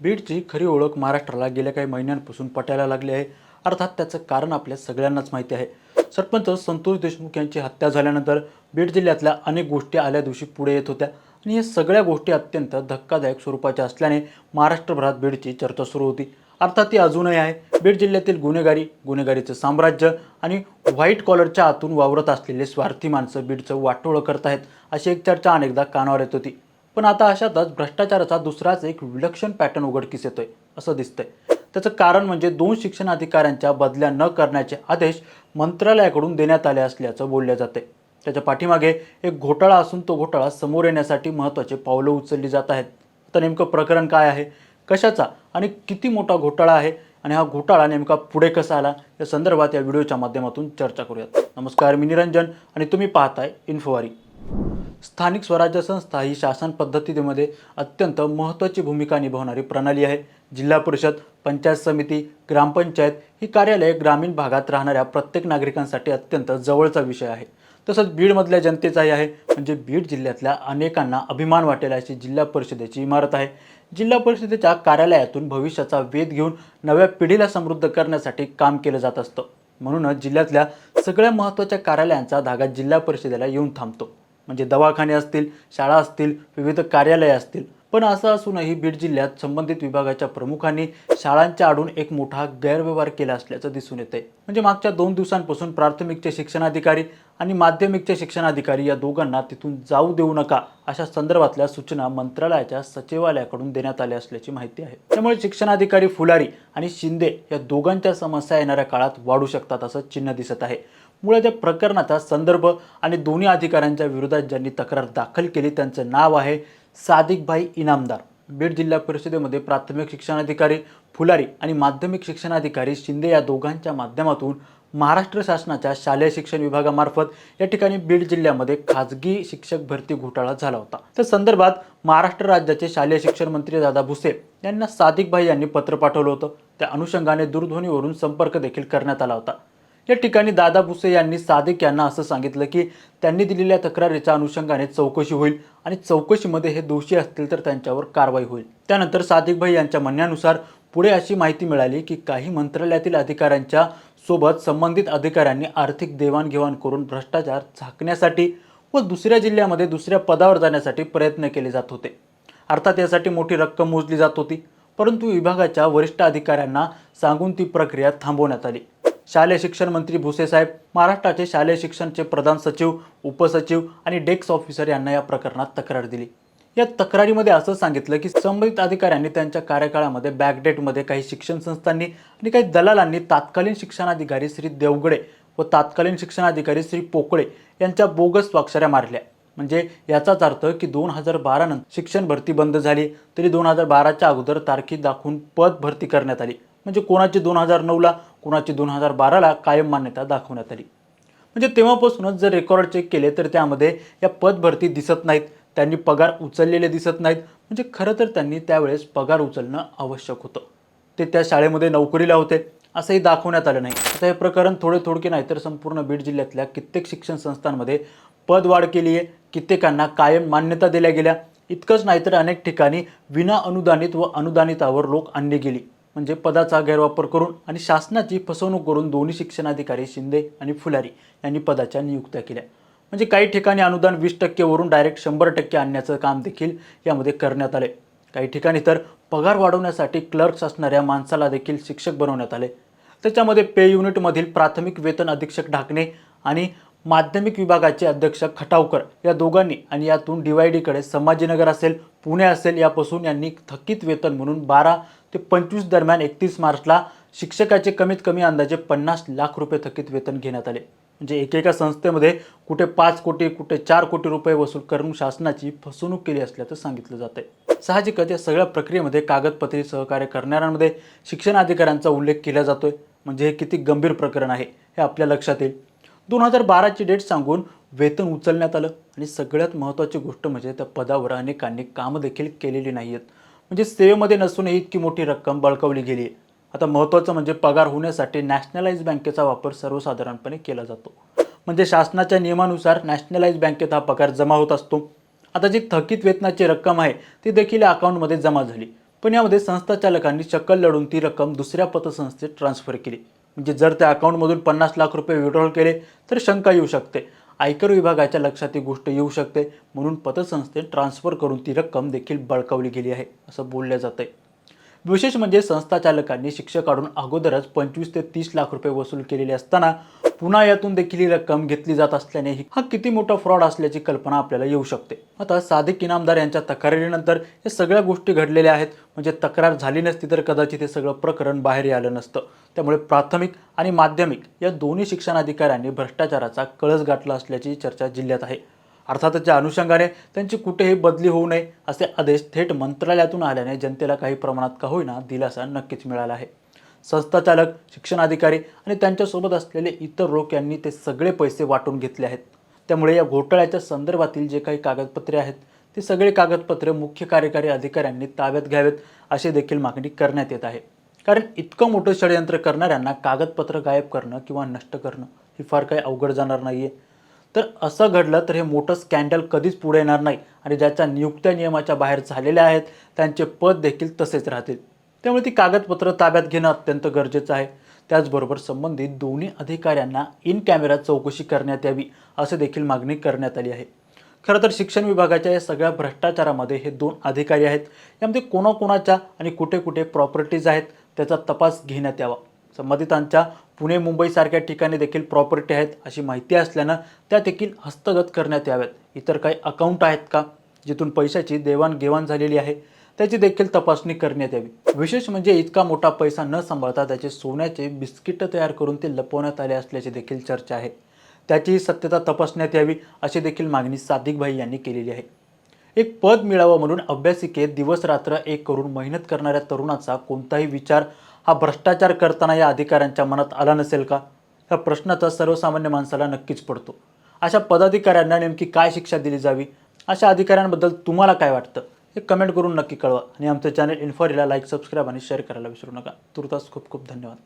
बीडची खरी ओळख महाराष्ट्राला गेल्या काही महिन्यांपासून पटायला लागली आहे. अर्थात त्याचं कारण आपल्या सगळ्यांनाच माहिती आहे. सरपंच संतोष देशमुख यांची हत्या झाल्यानंतर बीड जिल्ह्यातल्या अनेक गोष्टी आल्या दिवशी पुढे येत होत्या. आणि या सगळ्या गोष्टी अत्यंत धक्कादायक स्वरूपाच्या असल्याने महाराष्ट्रभरात बीडची चर्चा सुरू होती. अर्थात ती अजूनही आहे. बीड जिल्ह्यातील गुन्हेगारी गुन्हेगारीचं साम्राज्य आणि व्हाईट कॉलरच्या आतून वावरत असलेले स्वार्थी माणसं बीडचं वाटोळं करत आहेत अशी एक चर्चा अनेकदा कानावर येत होती. पण आता अशातच भ्रष्टाचाराचा दुसराच एक विलक्षण पॅटर्न उघडकीस येतोय असं दिसतंय. त्याचं कारण म्हणजे दोन शिक्षण अधिकाऱ्यांच्या बदल्या न करण्याचे आदेश मंत्रालयाकडून देण्यात आले असल्याचं बोललं जाते त्याच्या पाठीमागे एक घोटाळा असून तो घोटाळा समोर येण्यासाठी महत्त्वाचे पावलं उचलली जात आहेत. तर नेमकं प्रकरण काय आहे? कशाचा आणि किती मोठा घोटाळा आहे? आणि हा घोटाळा नेमका पुढे कसा आला? या संदर्भात या व्हिडिओच्या माध्यमातून चर्चा करूयात. नमस्कार मी निरंजन आणि तुम्ही पाहताय इन्फोवारी स्थानिक स्वराज्य संस्था ही शासन पद्धतीमध्ये अत्यंत महत्त्वाची भूमिका निभावणारी प्रणाली आहे. जिल्हा परिषद पंचायत समिती ग्रामपंचायत ही कार्यालये ग्रामीण भागात राहणाऱ्या प्रत्येक नागरिकांसाठी अत्यंत जवळचा विषय आहे. तसंच बीडमधल्या जनतेचाही आहे. म्हणजे बीड जिल्ह्यातल्या अनेकांना अभिमान वाटेल अशी जिल्हा परिषदेची इमारत आहे. जिल्हा परिषदेच्या कार्यालयातून भविष्याचा वेध घेऊन नव्या पिढीला समृद्ध करण्यासाठी काम केलं जात असतं. म्हणूनच जिल्ह्यातल्या सगळ्या महत्त्वाच्या कार्यालयांचा धागा जिल्हा परिषदेला येऊन थांबतो. म्हणजे दवाखाने असतील शाळा असतील विविध कार्यालये असतील. पण असं असूनही बीड जिल्ह्यात संबंधित विभागाच्या प्रमुखांनी शाळांच्या आडून एक मोठा गैरव्यवहार केला असल्याचं दिसून येते म्हणजे मागच्या दोन दिवसांपासून प्राथमिकचे शिक्षणाधिकारी आणि माध्यमिकचे शिक्षणाधिकारी या दोघांना तिथून जाऊ देऊ नका अशा संदर्भातल्या सूचना मंत्रालयाच्या सचिवालयाकडून देण्यात आल्या असल्याची माहिती आहे. त्यामुळे शिक्षणाधिकारी फुलारी आणि शिंदे या दोघांच्या समस्या येणाऱ्या काळात वाढू शकतात असं चिन्ह दिसत आहे. मुळे त्या प्रकरणाचा संदर्भ आणि दोन्ही अधिकाऱ्यांच्या विरोधात ज्यांनी तक्रार दाखल केली त्यांचं नाव आहे सादिकभाई इनामदार. बीड जिल्हा परिषदेमध्ये प्राथमिक शिक्षणाधिकारी फुलारी आणि माध्यमिक शिक्षणाधिकारी शिंदे या दोघांच्या माध्यमातून महाराष्ट्र शासनाच्या शालेय शिक्षण विभागामार्फत या ठिकाणी बीड जिल्ह्यामध्ये खाजगी शिक्षक भरती घोटाळा झाला होता. त्या संदर्भात महाराष्ट्र राज्याचे शालेय शिक्षण मंत्री दादा भुसे यांना सादिकभाई यांनी पत्र पाठवलं होतं. त्या अनुषंगाने दूरध्वनीवरून संपर्क देखील करण्यात आला होता. या ठिकाणी दादा भुसे यांनी सादिक यांना असं सांगितलं की त्यांनी दिलेल्या तक्रारीच्या अनुषंगाने चौकशी होईल आणि चौकशीमध्ये हे दोषी असतील तर त्यांच्यावर कारवाई होईल. त्यानंतर सादिक भाई यांच्या म्हणण्यानुसार पुढे अशी माहिती मिळाली की काही मंत्रालयातील अधिकाऱ्यांच्या सोबत संबंधित अधिकाऱ्यांनी आर्थिक देवाणघेवाण करून भ्रष्टाचार झाकण्यासाठी व दुसऱ्या जिल्ह्यामध्ये दुसऱ्या पदावर जाण्यासाठी प्रयत्न केले जात होते. अर्थात यासाठी मोठी रक्कम मोजली जात होती. परंतु विभागाच्या वरिष्ठ अधिकाऱ्यांना सांगून ती प्रक्रिया थांबवण्यात आली. शालेय शिक्षण मंत्री भुसेसाहेब महाराष्ट्राचे शालेय शिक्षणचे प्रधान सचिव उपसचिव आणि डेस्क ऑफिसर यांना या प्रकरणात तक्रार दिली. या तक्रारीमध्ये असं सांगितलं की संबंधित अधिकाऱ्यांनी त्यांच्या कार्यकाळामध्ये बॅकडेटमध्ये काही शिक्षण संस्थांनी आणि काही दलालांनी तात्कालीन शिक्षणाधिकारी श्री देवगडे व तात्कालीन शिक्षणाधिकारी श्री पोकळे यांच्या बोगस स्वाक्षऱ्या मारल्या. म्हणजे याचाच अर्थ की दोन हजार बारा नंतर शिक्षण भरती बंद झाली तरी दोन हजार बाराच्या अगोदर तारखी दाखवून पद भरती करण्यात आली. म्हणजे कोणाची दोन हजार नऊला कोणाची दोन हजार बाराला कायम मान्यता दाखवण्यात आली. म्हणजे तेव्हापासूनच जर रेकॉर्ड चेक केले तर त्यामध्ये या पद भरती दिसत नाहीत. त्यांनी पगार उचललेले दिसत नाहीत. म्हणजे खरं तर त्यांनी त्यावेळेस पगार उचलणं आवश्यक होतं. ते त्या शाळेमध्ये नोकरीला होते. असंही दाखवण्यात आलं नाही. आता हे प्रकरण थोडे थोडके नाही तर संपूर्ण बीड जिल्ह्यातल्या कित्येक शिक्षण संस्थांमध्ये पदवाढ केली आहे. कित्येकांना कायम मान्यता दिल्या गेल्या. इतकंच नाही तर अनेक ठिकाणी विना अनुदानित व अनुदानितावर लोक आणली गेली. म्हणजे पदाचा गैरवापर करून आणि शासनाची फसवणूक करून दोन्ही शिक्षणाधिकारी शिंदे आणि फुलारी यांनी पदाच्या नियुक्त्या केल्या. म्हणजे काही ठिकाणी अनुदान वीस टक्केवरून डायरेक्ट शंभर टक्के आणण्याचं काम देखील यामध्ये करण्यात आले काही ठिकाणी तर पगार वाढवण्यासाठी क्लर्क्स असणाऱ्या माणसाला देखील शिक्षक बनवण्यात आले. त्याच्यामध्ये पे युनिटमधील प्राथमिक वेतन अधीक्षक ढाकणे आणि माध्यमिक विभागाचे अध्यक्ष खटावकर या दोघांनी आणि यातून डीवायडीकडे संभाजीनगर असेल पुणे असेल यापासून यांनी थकीत वेतन म्हणून बारा ते पंचवीस दरम्यान एकतीस मार्चला शिक्षकाचे कमीत कमी अंदाजे पन्नास लाख रुपये थकीत वेतन घेण्यात आले. म्हणजे एकेका संस्थेमध्ये कुठे पाच कोटी कुठे चार कोटी रुपये वसूल करून शासनाची फसवणूक केली असल्याचं सांगितलं जात आहे साहजिकच या सगळ्या प्रक्रियेमध्ये कागदपत्री सहकार्य करणाऱ्यांमध्ये शिक्षण अधिकाऱ्यांचा उल्लेख केला जातोय. म्हणजे हे किती गंभीर प्रकरण आहे हे आपल्या लक्षात येईल. दोन हजार बाराची डेट सांगून वेतन उचलण्यात आलं. आणि सगळ्यात महत्त्वाची गोष्ट म्हणजे त्या पदावर अनेकांनी कामं देखील केलेली नाही आहेत म्हणजे सेवेमध्ये नसूनही इतकी मोठी रक्कम बळकावली गेली. आहे आता महत्त्वाचं म्हणजे पगार होण्यासाठी नॅशनलाइज बँकेचा वापर सर्वसाधारणपणे केला जातो. म्हणजे शासनाच्या नियमानुसार नॅशनलाइज बँकेत हा पगार जमा होत असतो. आता जी थकीत वेतनाची रक्कम आहे ती देखील अकाउंटमध्ये जमा झाली. पण यामध्ये संस्था चालकांनी चक्कल लढून ती रक्कम दुसऱ्या पतसंस्थेत ट्रान्स्फर केली. म्हणजे जर त्या अकाउंटमधून पन्नास लाख रुपये विड्रॉल केले तर शंका येऊ शकते. आयकर विभागाच्या लक्षात ही गोष्ट येऊ शकते. म्हणून पतसंस्थेत ट्रान्स्फर करून ती रक्कम देखील बळकावली गेली आहे असं बोललं जातं आहे विशेष म्हणजे संस्था चालकांनी शिक्षकाकडून अगोदरच पंचवीस ते तीस लाख रुपये वसूल केलेले असताना पुन्हा यातून देखील ही रक्कम घेतली जात असल्याने हा किती मोठा फ्रॉड असल्याची कल्पना आपल्याला येऊ शकते. आता सादिक इनामदार यांच्या तक्रारीनंतर या सगळ्या गोष्टी घडलेल्या आहेत. म्हणजे तक्रार झाली नसती तर कदाचित हे सगळं प्रकरण बाहेर आलं नसतं. त्यामुळे प्राथमिक आणि माध्यमिक या दोन्ही शिक्षणाधिकाऱ्यांनी भ्रष्टाचाराचा कळस गाठला असल्याची चर्चा जिल्ह्यात आहे. अर्थातच्या अनुषंगाने त्यांची कुठेही बदली होऊ नये असे आदेश थेट मंत्रालयातून आल्याने जनतेला काही प्रमाणात का होईना दिलासा नक्कीच मिळाला आहे. संस्था चालक शिक्षणाधिकारी आणि त्यांच्यासोबत असलेले इतर लोक यांनी ते सगळे पैसे वाटून घेतले आहेत. त्यामुळे या घोटाळ्याच्या संदर्भातील जे काही कागदपत्रे आहेत ते सगळे कागदपत्रे मुख्य कार्यकारी अधिकाऱ्यांनी ताब्यात घ्यावेत अशी देखील मागणी करण्यात येत आहे. कारण इतकं मोठं षडयंत्र करणाऱ्यांना कागदपत्र गायब करणं किंवा नष्ट करणं ही फार काही अवघड जाणार नाही आहे तर असं घडलं तर हे मोठं स्कॅन्डल कधीच पुढे येणार नाही. आणि ज्याच्या नियुक्त्या नियमाच्या बाहेर झालेल्या आहेत त्यांचे पद देखील तसेच राहतील. त्यामुळे ती कागदपत्र ताब्यात घेणं अत्यंत गरजेचं आहे. त्याचबरोबर संबंधित दोन्ही अधिकाऱ्यांना इन कॅमेरा चौकशी करण्यात यावी असे देखील मागणी करण्यात आली आहे. खरं तर शिक्षण विभागाच्या या सगळ्या भ्रष्टाचारामध्ये हे दोन अधिकारी आहेत. यामध्ये कोणाकोणाच्या आणि कुठे कुठे प्रॉपर्टीज आहेत त्याचा तपास घेण्यात यावा. संबंधितांच्या पुणे मुंबईसारख्या ठिकाणी देखील प्रॉपर्टी आहेत अशी माहिती असल्यानं त्या देखील हस्तगत करण्यात याव्यात. इतर काही अकाउंट आहेत का? जिथून पैशाची देवाणघेवाण झालेली आहे त्याची देखील तपासणी करण्यात यावी. विशेष म्हणजे इतका मोठा पैसा न सांभाळता त्याचे सोन्याचे बिस्किट तयार करून ते लपवण्यात आले असल्याची देखील चर्चा आहे. त्याचीही सत्यता तपासण्यात यावी अशी देखील मागणी सादिकभाई यांनी केलेली आहे. एक पद मिळावं म्हणून अभ्यासिकेत दिवस रात्र एक करून मेहनत करणाऱ्या तरुणाचा कोणताही विचार हा भ्रष्टाचार करताना या अधिकाऱ्यांच्या मनात आला नसेल का? ह्या प्रश्नाचा सर्वसामान्य माणसाला नक्कीच पडतो. अशा पदाधिकाऱ्यांना नेमकी काय शिक्षा दिली जावी? अशा अधिकाऱ्यांबद्दल तुम्हाला काय वाटतं? हे कमेंट करून नक्की कळवा. आणि आमचं चॅनल इन्फॉरीला लाईक सबस्क्राईब आणि शेअर करायला विसरू नका. तुर्तास खूप खूप धन्यवाद.